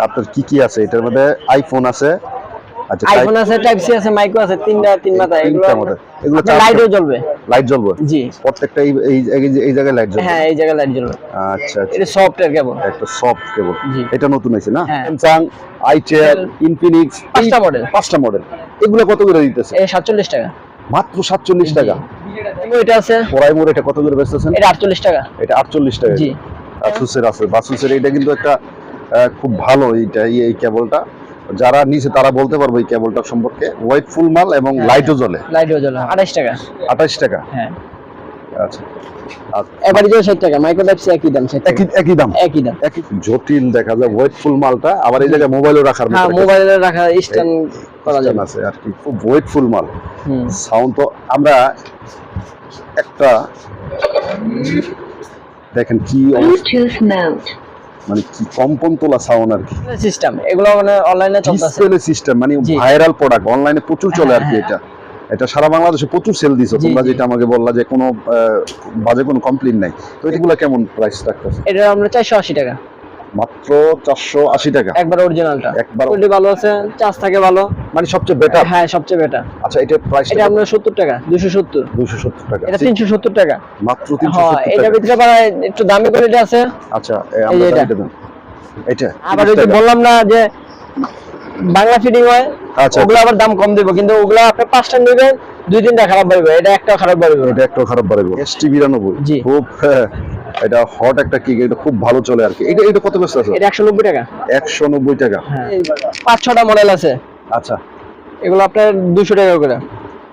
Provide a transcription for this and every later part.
আপনার কি কি আছে? এটার মধ্যে আইফোন আছে আচ্ছা আইফোন আছে টাইপ সি আছে মাইক্রো আছে তিনটা তিন মাথা এগুলো এগুলো লাইটও জ্বলবে। লাইট জ্বলবে? জি। প্রত্যেকটা এই এই- এই- এই জায়গায় লাইট জ্বলবে? হ্যাঁ এই জায়গায় লাইট জ্বলবে। আচ্ছা আচ্ছা। এটা সফটওয়্যার কেবল একটা সফট কেবল এটা নতুন হয়েছে না। স্যামসাং আইটেল ইনফিনিক্স পাঁচটা model। পাঁচটা মডেল এগুলো কত করে দিতেছে? এটা সাতচল্লিশ টাকা। মাত্র সাতচল্লিশ টাকা? এটা আছে। পড়াই মোড় এটা কত করে বেচতেছেন? এটা আটচল্লিশ টাকা। এটা আটচল্লিশ টাকা। জি। বাসুসের আছে বাসুসের এটা কিন্তু একটা খুব ভালো এইটা এই- কেবলটা। যারা নিচে তারা বলতে পারবে এই কেবলটা সম্পর্কে। হোয়াইট ফুল মাল এবং। লাইটও জ্বলে লাইটও জ্বলে আঠাইশ টাকা। আঠাশ টাকা? হ্যাঁ। আচ্ছা। আর এবারে টাকা মাইক্রো টাইপ একই দাম একই একই দাম? একই দাম। একই জটিল দেখা যায় হোয়াইট মালটা আবার এই জায়গায় মোবাইলও রাখার হ্যাঁ মোবাইলে রাখা স্ট্যান্ড করা যাবে আছে আর কি খুব হোয়াইট মাল। হুম। সাউন্ড তো আমরা একটা দেখেন কি অবস্থা. মানে কি কম্পন তোলা সাউন্ড আর কি? সিস্টেম এগুলো মানে অনলাইনে চলতেছে। ডিসপ্লে সিস্টেম মানে ভাইরাল প্রোডাক্ট অনলাইনে প্রচুর চলে আর কি হ্যাঁ, এটা। এটা সারা বাংলাদেশে প্রচুর সেল দিছো তোমরা যেটা আমাকে বললা যে কোনো বাজে কোনো কমপ্লেন নাই। তো এগুলো কেমন প্রাইস রাখতেছে? এটা আমরা চারশো আশি টাকা। মাত্র চারশো আশি টাকা। একবার অরিজিনালটা একবার- কোয়ালিটি ভালো আছে চার্জ থাকে ভালো। মানে সবচেয়ে বেটার হ্যাঁ সবচেয়ে বেটার আচ্ছা এটা প্রাইস এটা আপনার সত্তর টাকা দুশো সত্তর। দুশো সত্তর টাকা। এটা তিনশো সত্তর টাকা। মাত্র হ্যাঁ সত্তর ভিতরে একটু দামি কোয়ালিটি আছে। আচ্ছা আমরা এটা। দেন এটা আবার 30 ওই যে বললাম না যে বাংলা ফিটিং হয় আচ্ছা। ওগুলো আবার দাম কম দেবো কিন্তু ওগুলো আপনি পাঁচটা নেবেন দুই তিনটা খারাপ বাড়বে এটা একটা খারাপ পাইবে এটা একটা খারাপ বাড়বে। এসটি বিরানব্বই। জি। খুব হ্যাঁ, এটা হট একটা কিক এটা খুব ভালো চলে আর কি। এটা এটা কত বেচতে আছে? এটা একশো নব্বই টাকা। একশো নব্বই টাকা। হ্যাঁ। পাঁচ ছটা মডেল আছে। আচ্ছা। এগুলো আপনার 200 টাকা করে।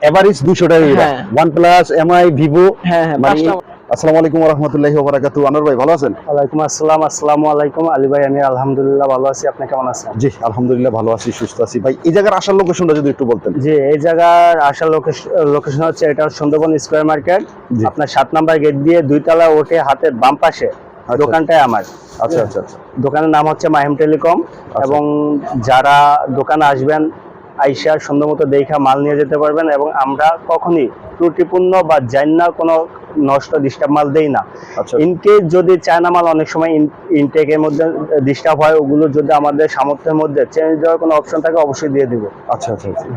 এভারেজ 200 টাকা হ্যাঁ। ওয়ান প্লাস এমআই ভিভো হ্যাঁ হ্যাঁ মানে পাঁচটা আসসালামু আলাইকুম রহমতুল্লাহি ওবারাকাতু আনোয়ার ভাই ভালো আছেন? ওয়ালাইকুম আসসালাম আসসালামু আলাইকুম। আলী ভাই আমি আলহামদুলিল্লাহ ভালো আছি। আপনি কেমন আছেন? জি আলহামদুলিল্লাহ ভালো আছি সুস্থ আছি। ভাই এই জায়গার আসার লোকেশনটা যদি একটু বলতেন। জি এই জায়গার আসার লোকেশন হচ্ছে এটা সুন্দরবন স্কোয়ার মার্কেট। আপনার সাত নাম্বার গেট দিয়ে দুই তলা উঠে হাতের বাম পাশে দোকানটাই আমার। আচ্ছা আচ্ছা আচ্ছা। দোকানের নাম হচ্ছে মাহিম টেলিকম। এবং যারা দোকানে আসবেন আইসা সুন্দর মতো দেখা মাল নিয়ে যেতে পারবেন। এবং আমরা কখনই ত্রুটিপূর্ণ বা জান্না কোনো নষ্ট ডিস্টার্ব মাল দেই না। ইনকে ইনকেস যদি চায়না মাল অনেক সময় ইনটেকের মধ্যে ডিস্টার্ব হয় ওগুলো যদি আমাদের সামর্থ্যের মধ্যে চেঞ্জ দেওয়ার কোনো অপশন থাকে অবশ্যই দিয়ে দিব। আচ্ছা আচ্ছা আচ্ছা।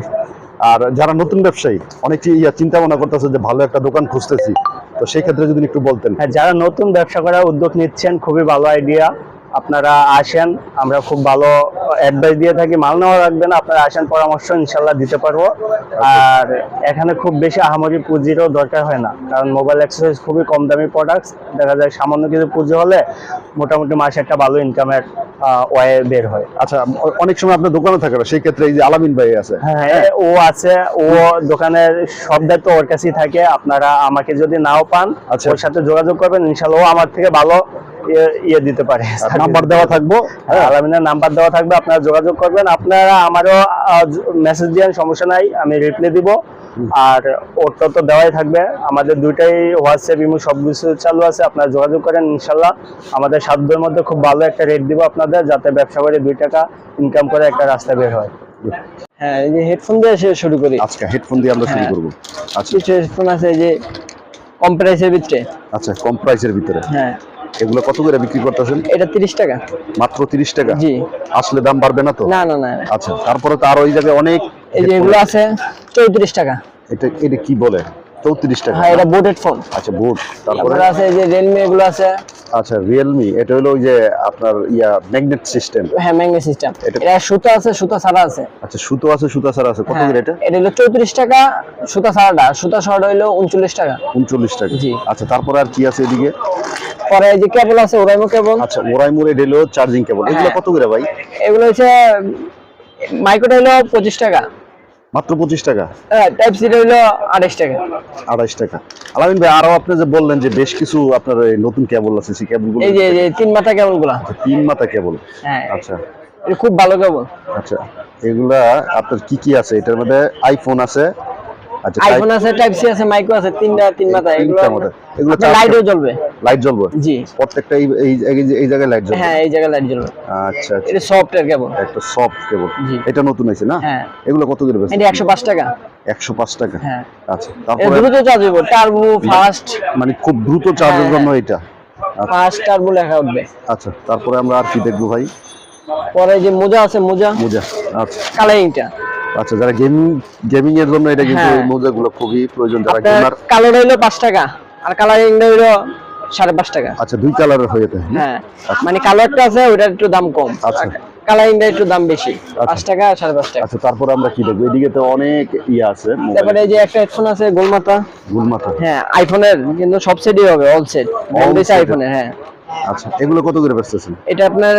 আর যারা নতুন ব্যবসায়ী অনেকে ইয়া চিন্তা ভাবনা করতেছে যে ভালো একটা দোকান খুঁজতেছি। তো সেই ক্ষেত্রে যদি একটু বলতেন। হ্যাঁ যারা নতুন ব্যবসা করার উদ্যোগ নিচ্ছেন খুবই ভালো আইডিয়া আপনারা আসেন আমরা খুব ভালো অ্যাডভাইস দিয়ে থাকি মাল নেওয়া রাখবেন আপনারা আসেন পরামর্শ ইনশাল্লাহ দিতে পারব। আর এখানে খুব বেশি আহামরি পুঁজিরও দরকার হয় না কারণ মোবাইল অ্যাক্সেসরিজ খুবই কম দামি প্রোডাক্টস দেখা যায় সামান্য কিছু পুঁজি হলে মোটামুটি মাসে একটা ভালো ইনকামের ওয়ে বের হয়। আচ্ছা অনেক সময় আপনার দোকানে থাকে সেই ক্ষেত্রে এই যে আলামিন ভাই আছে। হ্যাঁ ও আছে ও দোকানের সব দায়িত্ব ওর কাছেই থাকে আপনারা আমাকে যদি নাও পান আচ্ছা। ওর সাথে যোগাযোগ করবেন ইনশাল্লাহ ও আমার থেকে ভালো ইয়ে- ইয়ে দিতে পারে। নাম্বার দেওয়া থাকব? হ্যাঁ, আলামিনের নাম্বার দেওয়া থাকবে আপনারা যোগাযোগ করবেন। আপনারা আমারও মেসেজ দিয়েন সমস্যা নাই আমি রিপ্লাই দিব। আর ওরটা তো দেওয়াই থাকবে। আমাদের দুইটাই হোয়াটসঅ্যাপ ইমো সব কিছু চালু আছে আপনারা যোগাযোগ করেন ইনশাল্লাহ। আমাদের সাধ্যের মধ্যে খুব ভালো একটা রেট দিব আপনাদের যাতে ব্যবসা করে দুই টাকা ইনকাম করে একটা রাস্তা বের হয়। হ্যাঁ এই যে হেডফোন দিয়ে শুরু করি। আজকে হেডফোন দিয়ে আমরা শুরু হ্যাঁ। করব। আচ্ছা। কিছু হেডফোন আছে এই যে কম প্রাইসের ভিতরে। আচ্ছা কম প্রাইসের ভিতরে। হ্যাঁ। এগুলো কত করে বিক্রি করতেছেন? এটা তিরিশ টাকা। মাত্র তিরিশ টাকা? জি। আসলে দাম বাড়বে না তো? না না না আচ্ছা তারপরে তো আর ওই জায়গায় অনেক এই যে এগুলো আছে চৌত্রিশ টাকা। এটা এটা কি বলে? চৌত্রিশ টাকা হ্যাঁ এটা বোট হেডফোন আচ্ছা বোর্ড তারপরে? তারপরে আছে এই যে রেনমি এগুলো আছে আচ্ছা রিয়েলমি এটা হলো ওই যে আপনার ইয়া ম্যাগনেট সিস্টেম হ্যাঁ ম্যাগনেট সিস্টেম এটা- সুতা আছে সুতা ছাড়া আছে। আচ্ছা সুতো আছে সুতা ছাড়া আছে। কত হ্যাঁ, করে এটা? এটা হলো চৌত্রিশ টাকা সুতা ছাড়াটা। সুতা ছাড়াটা হলো উনচল্লিশ টাকা। উনচল্লিশ টাকা। জি। আচ্ছা তারপরে আর কি আছে এদিকে? পরে এই যে কেবল আছে ওরাইমো কেবল আচ্ছা ওরাই মোড়ে ডেলো চার্জিং কেবল এগুলো হ্যাঁ। কত করে ভাই? এগুলো হচ্ছে মাইক্রোটা হলো পঁচিশ টাকা। মাত্র পঁচিশ টাকা? টাইপ সিটা হলো আঠাশ টাকা। আড়াইশ টাকা। আলামিন ভাই আরও আপনি যে বললেন যে বেশ কিছু আপনার এই নতুন কেবল আছে সেই কেবল এই যে এই যে তিন মাথা কেবলগুলা। তিন মাথা কেবল হ্যাঁ। আচ্ছা। এটা খুব ভালো কেবল আচ্ছা এগুলা আপনার কি কি আছে? এটার মধ্যে আইফোন আছে আচ্ছা আইফোন আছে টাইপ সি আছে মাইক্রো আছে তিনটা তিন মাথা এগুলো এগুলো লাইটও জ্বলবে। লাইট জ্বলবে? জি। প্রত্যেকটা এই এই জায়গায় লাইট জ্বলবে? হ্যাঁ এই জায়গায় লাইট জ্বলবে। আচ্ছা আচ্ছা। এটা সফটওয়্যার কেবল একটা সফট কেবল এটা নতুন হয়েছে না? হ্যাঁ। এগুলো কত করে বেচছেন এটা একশো পাঁচ টাকা। একশো পাঁচ টাকা? হ্যাঁ। আচ্ছা তারপরে দ্রুত চার্জ টার্বো ফাস্ট মানে খুব দ্রুত চার্জের হ্যাঁ, জন্য এটা। ফাস্ট টার্বো লেখা উঠবে। আচ্ছা তারপরে আমরা আর কি দেখব ভাই? পরে যে মোজা আছে মোজা। মোজা আচ্ছা। কালারিংটা। আচ্ছা যারা গেমিং গেমিং এর জন্য এটা কিন্তু হ্যাঁ। মোজাগুলো খুবই প্রয়োজন যারা গেমার কালার হইল পাঁচ টাকা আর কালারিংটা হইল সাড়ে পাঁচ টাকা। আচ্ছা দুই কালারের হয়ে থাকে হ্যাঁ মানে কালো একটা আছে ওটার একটু দাম কম। আচ্ছা। কালারিংটা একটু দাম বেশি পাঁচ টাকা আর সাড়ে পাঁচ টাকা। আচ্ছা তারপর আমরা কি দেখব? এদিকে তো অনেক ইয়ে আছে তারপরে এই যে একটা হেডফোন আছে গোলমাতা। গোলমাতা। হ্যাঁ আইফোনের কিন্তু সব সেটই হবে অল সেট set। আইফোনের হ্যাঁ। আচ্ছা এগুলো কত করে বেচতেছেন? এটা আপনার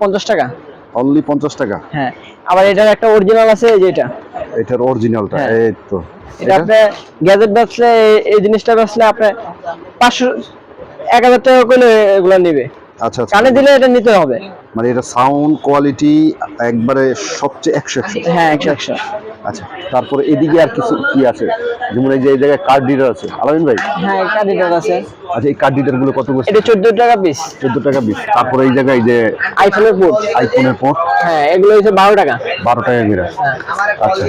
পঞ্চাশ টাকা। অনলি পঞ্চাশ টাকা। হ্যাঁ আবার এটার একটা অরিজিনাল আছে এই যে এটা। এটার অরিজিনালটা হ্যাঁ। এই তো। এটা আপনি গ্যাজেট বেচলে এই- জিনিসটা বেচলে আপনি পাঁচশো এক হাজার টাকা করে এগুলা নিবে। আচ্ছা আচ্ছা। কানে দিলে এটা নিতে হবে। মানে এটা সাউন্ড কোয়ালিটি একবারে সবচেয়ে একশো একশো। হ্যাঁ একশো একশো। আচ্ছা তারপরে এদিকে আর কিছু কি আছে? যেমন এই যে এই জায়গায় কার্ড ডিডার আছে। আলামিন ভাই? হ্যাঁ কার্ডিটার আছে। আচ্ছা এই কার্ড ডিডারগুলো কত করে এটা চোদ্দ টাকা পিস চোদ্দ টাকা বিশ তারপরে এই জায়গায় যে আইফোনের পোর্ট আইফোনের পোর্ট হ্যাঁ এগুলো হচ্ছে বারো টাকা। বারো টাকা করে। আচ্ছা।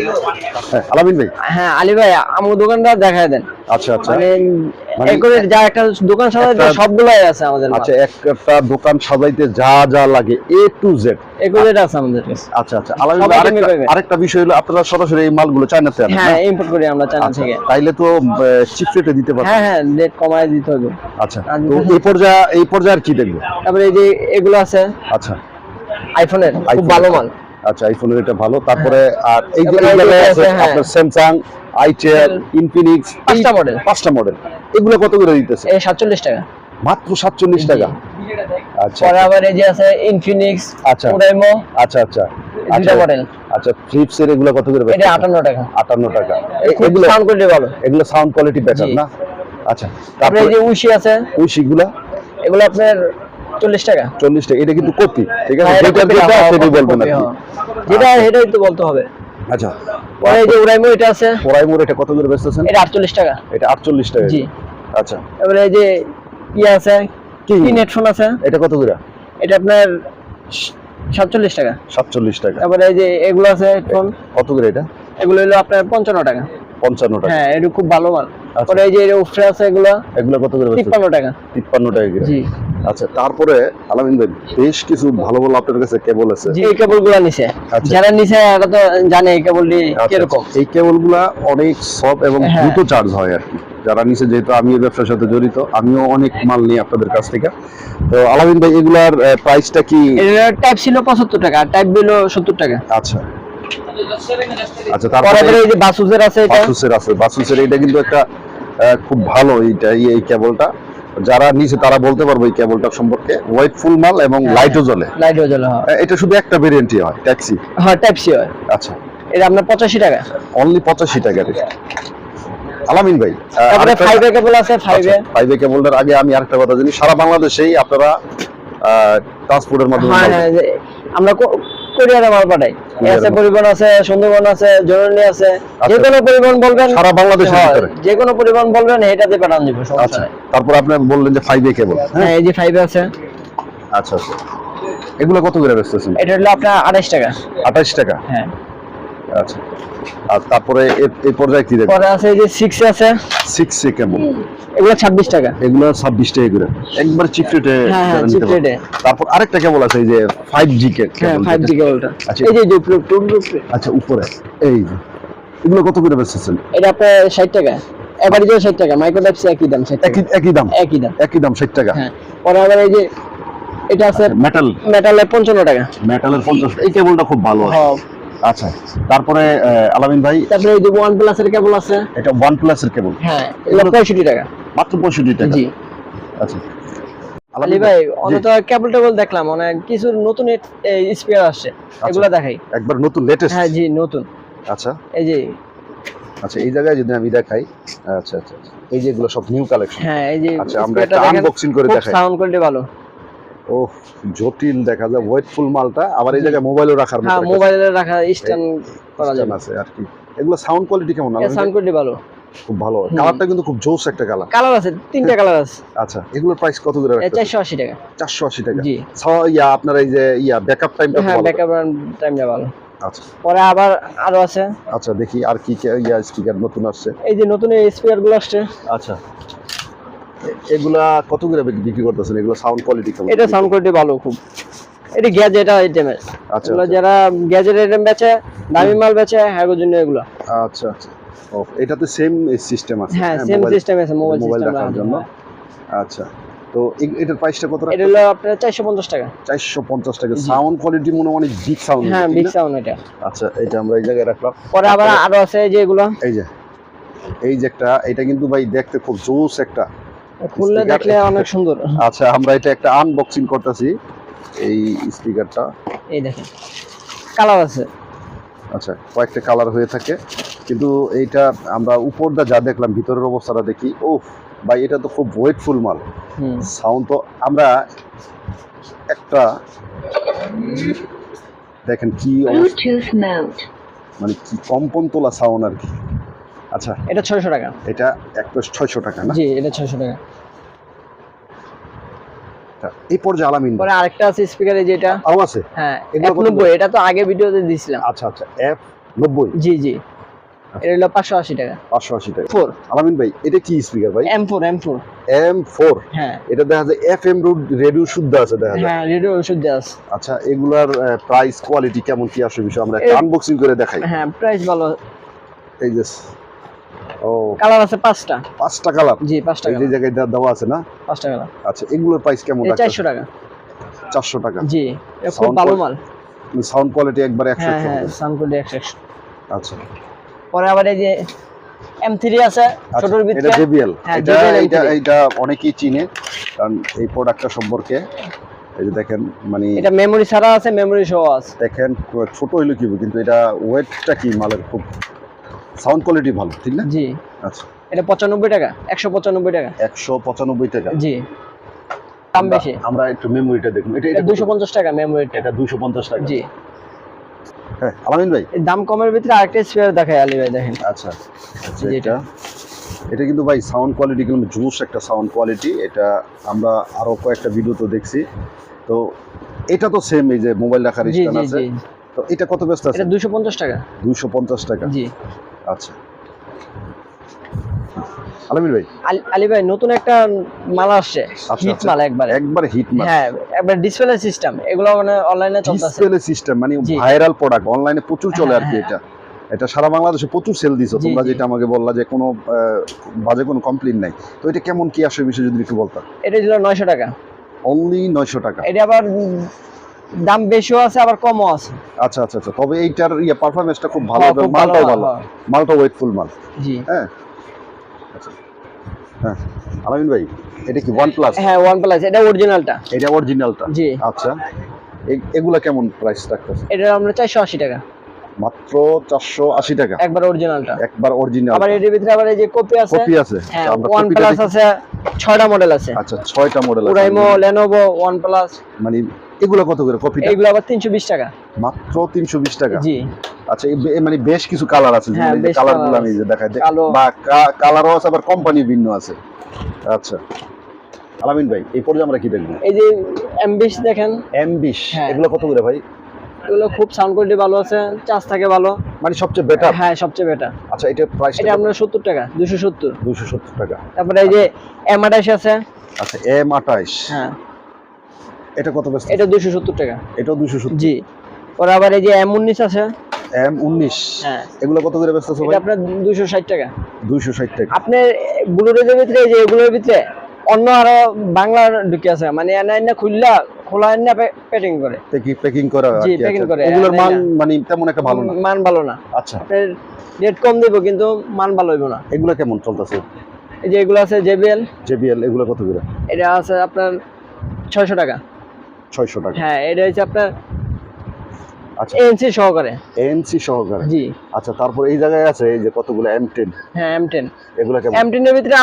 হ্যাঁ আলামিন ভাই? হ্যাঁ আলী ভাই আমার দোকানটা দেখায় দেন। আচ্ছা আচ্ছা। মানে মানে যা একটা দোকান একটা- সবগুলাই আছে আমাদের। আচ্ছা একটা দোকান সাজাইতে যা যা লাগে এ টু জেড এগুলো আছে আমাদের কাছে। আচ্ছা আচ্ছা। আলামিন সব ভাই item-ই আরেকটা বিষয় হলো আপনারা সরাসরি এই মালগুলো চায়নাতে আনেন হ্যাঁ ইম্পোর্ট করি আমরা চায়না আচ্ছা, থেকে। তাইলে তো চিপ রেটে দিতে পারবেন। হ্যাঁ হ্যাঁ রেট কমায় দিতে হবে। আচ্ছা তো এই পর্যায়ে এই পর্যায়ে আর কি দেখব? তারপরে এই যে এগুলো আছে আচ্ছা। আইফোনের খুব ভালো মাল। আচ্ছা আইফোনের এটা ভালো। তারপরে আর এই যে হ্যাঁ। আপনার স্যামসাং আইটেল ইনফিনিক্স পাঁচটা model। পাঁচটা মডেল এগুলো কত করে দিতেছে? এই সাতচল্লিশ টাকা। মাত্র সাতচল্লিশ টাকা। আচ্ছা পরে যে আছে ইনফিনিক্স আচ্ছা। ওরাইমো আচ্ছা আচ্ছা। আচ্ছা মডেল আচ্ছা ফ্লিপস এর এগুলো কত করে এটা বেচতেছে? আটান্ন টাকা। আটান্ন টাকা। এগুলো সাউন্ড কোয়ালিটি ভালো। এগুলো সাউন্ড কোয়ালিটি বেটার না? আচ্ছা তারপরে যে উশি আছে ওই শিগুলা এগুলো আপনার চল্লিশ টাকা। চল্লিশ টাকা। এটা কিন্তু কপি ঠিক আছে? এটা যেটার copy, যেটা সেটাই বলবেন আর copy, কি। যেটা সেটাই তো বলতে হবে। আচ্ছা। পরে যে উড়াইমো এটা আছে। পোড়াইমোর এটা কত করে বেচতেছেন? এটা আটচল্লিশ টাকা। এটা আটচল্লিশ টাকা। জি। আচ্ছা। এবারে এই যে ইয়ে আছে কি? কি হেডফোন আছে? এটা কত করে এটা আপনার সাতচল্লিশ টাকা। সাতচল্লিশ টাকা। তারপরে এই যে এগুলো আছে হেডফোন কত করে এটা? এগুলো হলো আপনার পঞ্চান্ন টাকা। পঞ্চান্ন টাকা। হ্যাঁ এটা খুব ভালো মাল। আচ্ছা। এই যে এর উফরে আছে এগুলো এগুলো কত করে টাকা। টাকা জি। আচ্ছা তারপরে আলামিন ভাই বেশ কিছু ভালো ভালো আপনার কাছে কেবল আছে। এই কেবলগুলা নিছে। আচ্ছা। যারা নিছে এরা তো জানে এই কেবলটি কীরকম। আচ্ছা। এই কেবলগুলা অনেক সব এবং হ্যাঁ। দ্রুত চার্জ হয় আর কি। যারা নিচে যেহেতু আমি এই ব্যবসার সাথে জড়িত আমিও অনেক মাল নিই আপনাদের কাছ থেকে। তো আলামিন ভাই এগুলার প্রাইসটা কি? টাইপ ছিল পঁচাত্তর টাকা টাইপ দিল সত্তর টাকা। আচ্ছা। আচ্ছা তারপরে এই যে বাসুসের আছে এটা? বাসুসের আছে। বাসুসের এটা কিন্তু একটা খুব ভালো এইটা এই- এই কেবলটা। যারা নিচে তারা বলতে পারব এই কেবলটার সম্পর্কে। হোয়াইট ফুল মাল এবং হ্যাঁ। লাইটও জ্বলে। লাইট হয়ে গেল হ্যাঁ। এটা শুধু একটা ভেরিয়েন্টই হয় ট্যাক্সি হ্যাঁ টাইপ সি হয়। আচ্ছা। এটা আপনার পঁচাশি টাকা। অনলি পঁচাশি টাকা আলামিন ভাই তারপরে ফাইভে কেবল আছে ফাইভে ফাইভে কেবলটার আগে আমি আরেকটা কথা জানি সারা বাংলাদেশেই আপনারা ট্রান্সপোর্টের মাধ্যমে হ্যাঁ হ্যাঁ আমরা কোরিয়ারে মাল পাঠাই। আছে পরিবহন আছে সুন্দরবন আছে জরুরি আছে। যে কোনো পরিবহন বলবেন সারা বাংলাদেশের হয়, ভিতরে? যে কোনো পরিবহন বলবেন এটাতে পাঠান দিব আচ্ছা তারপর আপনি বললেন যে ফাইভে কেবল হ্যাঁ? এই যে ফাইভে আছে। আচ্ছা আচ্ছা। এগুলো কত করে বেচতেছেন? এটা হলো আপনার আঠাশ টাকা। আঠাশ টাকা? হ্যাঁ। আচ্ছা। আর তারপরে এই পর্যায়ে কি দেখবেন পরে আছে এই যে সিক্স আছে। সিক্স সি কেবল এগুলো ছাব্বিশ টাকা। এগুলো ছাব্বিশ টাকা করে। একবার চিপ রেটে হ্যাঁ, হ্যাঁ, এ। তারপর আরেকটা কেবল আছে এই যে ফাইভ জি কে হ্যাঁ ফাইভ জি কেবলটা। আচ্ছা। এই যে যে উপরে উপরে। আচ্ছা উপরে। এই এগুলো কত করে বেচতেছেন? এটা আপনার ষাট টাকা। এভারেজও ষাট টাকা। মাইক্রো একই দাম ষাট টাকা। একই দাম? একই দাম। একই দাম ষাট টাকা? হ্যাঁ। পরে আবার এই যে এটা আছে মেটাল মেটালে পঞ্চান্ন টাকা। মেটালের পঞ্চাশ এই কেবলটা খুব ভালো আছে। আচ্ছা তারপরে আলামিন ভাই তারপরে এই যে ওয়ান প্লাসের কেবল আছে। এটা ওয়ান প্লাসের কেবল হ্যাঁ পঁয়ষট্টি টাকা। মাত্র পঁয়ষট্টি টাকা। জি। আচ্ছা। আলী ভাই অনেক কেবল টেবল দেখলাম অনেক কিছু নতুন স্পিয়ার আসছে এগুলো দেখাই। একবার নতুন লেটেস্ট হ্যাঁ জি নতুন। আচ্ছা। এই যে আচ্ছা এই জায়গায় যদি আমি দেখাই আচ্ছা আচ্ছা আচ্ছা। এই যে এগুলো সব নিউ কালেকশন হ্যাঁ এই যে আচ্ছা, আমরা একটা দেখেন করে দেখাই। সাউন্ড কোয়ালিটি ভালো। ও জটিল দেখা যায়। ওয়েটফুল মালটা আবার এই জায়গায় মোবাইলও রাখার হ্যাঁ মোবাইলে রাখা স্ট্যান্ড করা আছে আর কি। এগুলো সাউন্ড কোয়ালিটি কেমন? সাউন্ড কোয়ালিটি ভালো। খুব ভালো। কালারটা কিন্তু খুব জোস একটা কালার কালার আছে তিনটা কালার আছে। আচ্ছা এগুলোর প্রাইস কত করে রাখছেন চারশো আশি টাকা। চারশো আশি টাকা। জি। ইয়া আপনার এই যে ইয়া ব্যাকআপ টাইমটা হ্যাঁ ব্যাকআপ টাইমটা ভালো। আচ্ছা। পরে আবার আরও আছে। আচ্ছা দেখি আর কি কে- ইয়া স্পিকার নতুন আসছে। এই যে নতুন এই স্পিয়ারগুলো আসছে। আচ্ছা। এগুলা কত করে বিক্রি করতেছেন? এগুলো সাউন্ড কোয়ালিটি কেমন? এটা সাউন্ড কোয়ালিটি ভালো খুব। এটা গ্যাজেট আইটেমের আচ্ছা আচ্ছা। যারা গ্যাজেট আইটেম বেচে দামি মাল বেচে হ্যাঁ জন্য এগুলো। আচ্ছা আচ্ছা। এটাতে সেম সিস্টেম আছে হ্যাঁ সেম সিস্টেম আছে মোবাইল সিস্টেম জন্য। আচ্ছা। তো এটার প্রাইসটা কত এটা হলো আপনার চারশো পঞ্চাশ টাকা। চারশো পঞ্চাশ টাকা। সাউন্ড কোয়ালিটি মনে হয় অনেক বিগ সাউন্ড হ্যাঁ বিগ সাউন্ড এটা। আচ্ছা এটা আমরা এই জায়গায় রাখলাম। পরে আবার আরও আছে যে এগুলো। এই যে এই যে একটা এটা কিন্তু ভাই দেখতে খুব জোস একটা। খুললে দেখলে অনেক সুন্দর। আচ্ছা আমরা এটা একটা আনবক্সিং করতেছি। এই স্পিকারটা এই দেখেন কালার আছে। আচ্ছা কয়েকটা কালার হয়ে থাকে। কিন্তু এইটা আমরা উপর দা যা দেখলাম ভিতরের অবস্থাটা দেখি ও ভাই এটা তো খুব ওয়েটফুল মাল। সাউন্ড তো আমরা একটা দেখেন কি. মানে কি কম্পন তোলা সাউন্ড আর কি। আচ্ছা। এটা ছয়শো টাকা। এটা একটা ছয়শো টাকা না? জি এটা ছয়শো টাকা। এই পর্যায়ে আলামিন পরে আরেকটা আছে স্পিকারে যেটা আও আছে? হ্যাঁ নব্বই এটা তো আগে ভিডিওতে দিয়েছিলাম আচ্ছা আচ্ছা এফ নব্বই? জি জি। এটা হলো পাঁচশো আশি টাকা। পাঁচশো আশি টাকা। ফোর। আলামিন ভাই এটা কি স্পিকার ভাই? M four M four. M four? হ্যাঁ। এটা দেখা যায় এফ এম রেডিও শুদ্ধ আছে দেখা যায়। হ্যাঁ রেডিও দেওয়া আছে। আচ্ছা এগুলার প্রাইস কোয়ালিটি কেমন কি আসে বিষয় আমরা আনবক্সিং করে দেখাই। হ্যাঁ প্রাইস ভালো। এই যে কালার আছে পাঁচটা। পাঁচটা কালার জি পাঁচটা এই যে জায়গায় দেওয়া আছে না? পাঁচটা কালার আচ্ছা এগুলোর প্রাইস কেমন টাকা। চারশো টাকা। জি খুব ভালো মাল। সাউন্ড কোয়ালিটি একবার একশো হ্যাঁ সাউন্ড কোয়ালিটি একশো একশো। আচ্ছা। পরে আবার এই যে এম আছে ভিতরে। এটা JBL এটা M3 এটা অনেকেই চিনে কারণ এই প্রোডাক্টটা সম্পর্কে। এই যে দেখেন মানে এটা মেমোরি ছাড়া আছে মেমোরি সহ আছে। দেখেন ছোট হইল কি কিন্তু এটা ওয়েটটা কি মালের খুব সাউন্ড কোয়ালিটি ভালো ঠিক না? জি। আচ্ছা। এটা পঁচানব্বই টাকা একশো পঁচানব্বই টাকা। একশো পঁচানব্বই টাকা? জি। দাম বেশি। আমরা একটু মেমোরিটা দেখুন। এটা এটা দুশো পঞ্চাশ টাকা মেমোরিটা এটা দুশো পঞ্চাশ টাকা। জি। হ্যাঁ আলামিন ভাই? দাম কমের ভিতরে আরেকটা স্পেয়ার দেখায় আলী ভাই দেখেন। আচ্ছা। আচ্ছা জি, এটা এটা কিন্তু ভাই সাউন্ড কোয়ালিটি কিন্তু জুস একটা সাউন্ড কোয়ালিটি এটা আমরা আরও কয়েকটা ভিডিওতে দেখছি। তো এটা তো সেম এই যে মোবাইল রাখার জি স্ট্যান্ড আছে। তো এটা কত ব্যস্ত আছে? এটা দুশো পঞ্চাশ টাকা। দুইশো পঞ্চাশ টাকা। জি। আচ্ছা। আলামিন ভাই। আলী ভাই নতুন একটা মাল আসছে। হিট। মাল একবারে। একবার হিট মার হ্যাঁ একবার ডিসপ্লে সিস্টেম এগুলো মানে অনলাইনে চলতেছে। ডিসপ্লে সিস্টেম মানে ভাইরাল প্রোডাক্ট অনলাইনে প্রচুর চলে আর কি হ্যাঁ, এটা। এটা সারা বাংলাদেশে প্রচুর সেল দিছো। তোমরা যেটা আমাকে বললা যে কোনো বাজে কোনো কমপ্লেন নাই। তো এটা কেমন কি আসে বিষয়ে যদি একটু বলতা? এটা ছিল নয়শো টাকা। অনলি নয়শো টাকা। এটা আবার দাম বেশিও আছে আবার কমও আছে। আচ্ছা আচ্ছা আচ্ছা। তবে এইটার ইয়ে পারফরমেন্সটা খুব ভালো হ্যাঁ, এবং মালটাও ভালো, হ্যাঁ। মালটা ওয়েটফুল মাল। জি। হ্যাঁ? আচ্ছা। হ্যাঁ। আলামিন ভাই এটা কি ওয়ান প্লাস হ্যাঁ ওয়ান প্লাস এটা অরিজিনালটা এটা অরিজিনালটা জি। আচ্ছা। এগুলা কেমন প্রাইস রাখতেছে? এটা আমরা চারশো আশি টাকা। মাত্র চারশো আশি টাকা? একবার অরিজিনালটা একবার অরিজিনাল আবার এর ভিতরে আবার এই যে কপি আছে কপি আছে। হ্যাঁ ওয়ান প্লাস আছে ছয়টা মডেল আছে। আচ্ছা ছয়টা মডেল আছে। পুরাইমো লেনোভো ওয়ান প্লাস মানে এগুলো কত করে কপিটা? এগুলো আবার তিনশো বিশ টাকা। মাত্র তিনশো বিশ টাকা? জি। আচ্ছা মানে বেশ কিছু কালার আছে হ্যাঁ, বেশ কালার আমি যে দেখাই। বা কালারও আছে আবার কোম্পানি ভিন্ন আছে। আচ্ছা। আলামিন ভাই এই পর্যায়ে আমরা কি দেখব? এই যে এম বিশ দেখেন হ্যাঁ। এগুলো কত করে ভাই? এগুলো খুব সাউন্ড কোয়ালিটি ভালো আছে চার্জ থাকে ভালো। মানে সবচেয়ে বেটার হ্যাঁ সবচেয়ে বেটার আচ্ছা এটা প্রাইস এটা আপনার সত্তর টাকা দুশো সত্তর। দুশো সত্তর টাকা। তারপরে এই যে এম আঠাশ আছে। আচ্ছা এম আঠাইশ হ্যাঁ। এটা কত বেশ এটা দুশো সত্তর টাকা। এটাও দুশো সত্তর। জি। পরে আবার এই যে এম উনিশ আছে। এম উনিশ। হ্যাঁ। এগুলো কত করে এটা ভাই আপনার দুশো ষাট টাকা। দুইশো ষাট টাকা। আপনার ব্লুটুথের ভিতরে এই যে এগুলোর ভিতরে অন্য আরও বাংলার ঢুকে আছে মানে এনে এনে খুললা খোলা এনে প্যাকিং করে। প্যাকিং করা জি, কি, packing আচ্ছা। করে, এগুলোর মান মানে তেমন একটা ভালো না? মান ভালো না। আচ্ছা। আপনার রেট কম দিব কিন্তু মান ভালো হইব না। এগুলো কেমন চলতেছে? এই যে এগুলো আছে জেবিএল জেবিএল এগুলো কত করে? এটা আছে আপনার ছয়শো টাকা। ছয়শো টাকা। হ্যাঁ এটা হচ্ছে আপনার আচ্ছা। এনসি সহকারে। এনসি সহকারে। জি। আচ্ছা তারপর এই জায়গায় আছে এই যে কতগুলো এম টেন হ্যাঁ এম টেন এগুলো কেমন? এম টেনের ভিতরে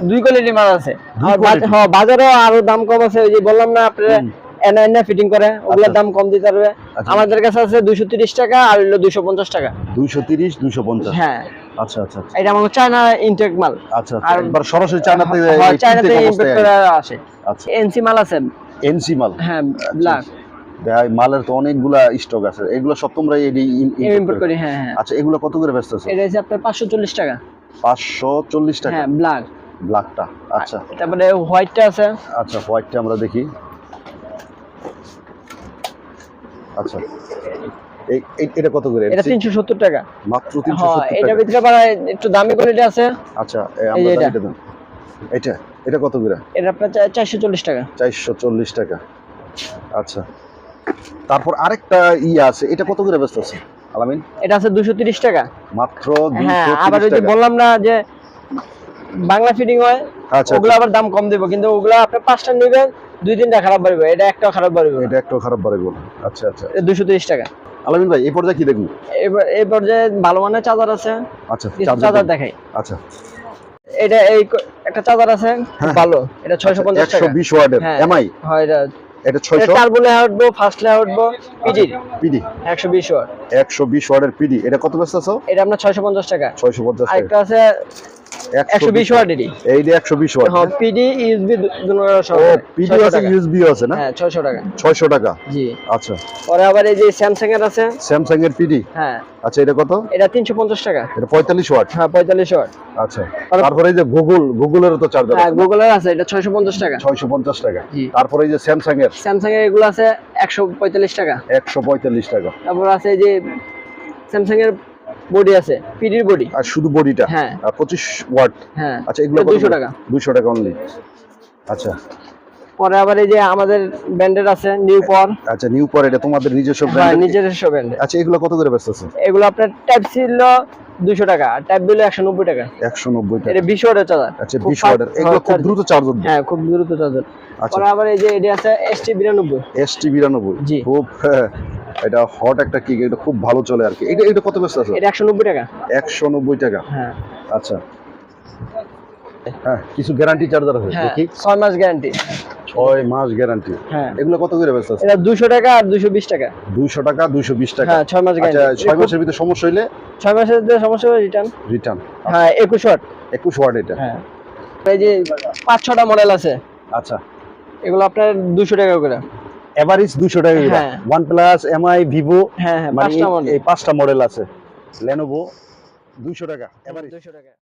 দুই কোয়ালিটি মাল আছে। দুই আর বাজ- quality? হ্যাঁ, বাজারেও আরও দাম কম আছে ওই যে বললাম না আপনারা হুম। এনে এনে ফিটিং করে ওগুলোর আচ্ছা। দাম কম দিতে পারবে। আচ্ছা। আমাদের কাছে আছে দুইশো তিরিশ টাকা আর হলো দুইশো পঞ্চাশ টাকা। দুইশো তিরিশ দুইশো পঞ্চাশ? হ্যাঁ। আচ্ছা আচ্ছা আচ্ছা। এটা আমার চায়না ইনটেক মাল। আচ্ছা আচ্ছা। আর- সরাসরি চায়না থেকে হ্যাঁ, ইম্পোর্ট করে আসে। আচ্ছা। এনসি মাল আছে এনসি মাল। হ্যাঁ ব্ল্যাক। দেখাই মালের তো অনেকগুলা স্টক আছে। এগুলো সব তোমরা ইম্পোর্ট করি। হ্যাঁ হ্যাঁ। আচ্ছা এগুলো কত করে ব্যস্ত এটা হচ্ছে আপনার পাঁচশো চল্লিশ টাকা। পাঁচশো চল্লিশ টাকা? হ্যাঁ ব্ল্যাক। ব্ল্যাকটা আচ্ছা। তারপরে হোয়াইটটা আছে। আচ্ছা হোয়াইটটা আমরা দেখি। আচ্ছা। এটা কত করে? এটা তিনশো সত্তর টাকা। মাত্র তিনশো হ্যাঁ সত্তর এটার টাকা। ভিতরে একটু দামি কোয়ালিটি আছে। আচ্ছা আমরা এটা। এটা? এটা কত করে এটা আপনার চারশো চল্লিশ টাকা। চারশো চল্লিশ টাকা। আচ্ছা। তারপর আরেকটা ইয়ে আছে এটা কত করে ব্যস্ত আছে? আলামিন? এটা আছে দুশো তিরিশ টাকা। মাত্র হ্যাঁ আবার ওই যে বললাম না যে বাংলা ফিটিং হয় আচ্ছা। ওগুলো আবার দাম কম দেবো কিন্তু ওগুলো আপনি পাঁচটা নেবেন দুই তিনটা খারাপ বাড়বে এটা একটাও খারাপ বাড়বে এটা একটু খারাপ বাড়ে বল আচ্ছা আচ্ছা। দুশো তিরিশ টাকা। আলামিন ভাই এই পর্যায়ে কি দেখব? এই পর্যায়ে ভালো মানের চার্জার আছে। আচ্ছা চার্জার দেখাই। আচ্ছা। এটা এই একটা চার্জার আছে ভালো। এটা ছয়শো পঞ্চাশ একশো টাকা বিশ ওয়ার্ডের। হ্যাঁ। এমআই হয় এটা। এটা এটা ছয়শো? টার্বো লেহা উঠবো ফার্স্ট লেহা উঠবো পিডি পিডি একশো বিশ ওয়াট একশো বিশ ওয়ার্ডের পিডি এটা কত ব্যস্ত আছো? এটা ছয়শো পঞ্চাশ টাকা। ছয়শো পঞ্চাশ টাকা। আরেকটা আছে একশো বিশ ওয়াটেরই এই যে একশো বিশ ওয়াট। হ্যাঁ পিডি ইউএসবি ও পিডি আছে ইউএসবি আছে না? হ্যাঁ ছয়শো টাকা। ছয়শো টাকা? জি। আচ্ছা। পরে আবার এই যে স্যামসাং এর আছে? স্যামসাং এর পিডি? হ্যাঁ। আচ্ছা এটা কত? এটা তিনশো পঞ্চাশ টাকা। এটা পঁয়তাল্লিশ ওয়াট? হ্যাঁ পঁয়তাল্লিশ ওয়াট। আচ্ছা। তারপরে এই যে গুগল গুগলের তো চার্জার হ্যাঁ গুগলের আছে এটা ছয়শো পঞ্চাশ টাকা। ছয়শো পঞ্চাশ টাকা। জি। তারপরে এই যে স্যামসাং এর? স্যামসাং এর এগুলো আছে একশো পঁয়তাল্লিশ টাকা। একশো পঁয়তাল্লিশ টাকা। তারপর আছে এই যে স্যামসাং এর বডি আছে পিডির বডি আর শুধু বডিটা হ্যাঁ। পঁচিশ ওয়াট হ্যাঁ আচ্ছা এগুলো 200 টাকা। দুশো টাকা অনলি আচ্ছা। পরে আবার এই যে আমাদের ব্র্যান্ডের আছে নিউ পর আচ্ছা নিউ পর এটা তোমাদের নিজস্ব হ্যাঁ নিজস্ব ব্র্যান্ডের আচ্ছা এগুলো কত করে ব্যস্ত এগুলো আপনার ট্যাব ছিল দুশো টাকা আর ট্যাব বিল একশো নব্বই টাকা। একশো নব্বই টাকা। এটা বিশ ওয়াটের চার্জার আচ্ছা খুব বিশ fast ওয়াটের এগুলো খুব দ্রুত চার্জ হচ্ছে। হ্যাঁ খুব দ্রুত চার্জার আচ্ছা। পরে আবার এই যে এটি আছে এস টি বিরানব্বই। এস টি বিরানব্বই। জি। খুব হ্যাঁ, এটা হট একটা কিক এটা খুব ভালো চলে আর কি। এটা এটা কত ব্যস্ত আছে? এটা একশো নব্বই টাকা। একশো নব্বই টাকা? হ্যাঁ। আচ্ছা। হ্যাঁ কিছু গ্যারান্টি চার্জার আছে হ্যাঁ দেখি। ছয় মাস গ্যারান্টি ছয় মাস গ্যারান্টি হ্যাঁ। এগুলো কত করে ব্যস্ত আছে? এটা দুশো টাকা আর দুশো বিশ টাকা। দুইশো টাকা দুইশো বিশ টাকা। হ্যাঁ ছয় মাস আচ্ছা গ্যারান্টি ছয় মাসের ভিতরে সমস্যা হইলে? ছয় মাসের যে সমস্যা হবে রিটার্ন রিটার্ন হ্যাঁ একুশ ওয়াট একুশ ওয়াট এটা। হ্যাঁ। এই যে পাঁচ ছটা মডেল আছে। আচ্ছা। এগুলো আপনার দুশো টাকা করে। এভারেজ দুইশো টাকা হ্যাঁ। ওয়ান প্লাস এমআই ভিভো হ্যাঁ হ্যাঁ মানে পাঁচটা এই- মডেল এই পাঁচটা মডেল আছে। লেনোভো দুইশো টাকা এভারেজ দুশো টাকা।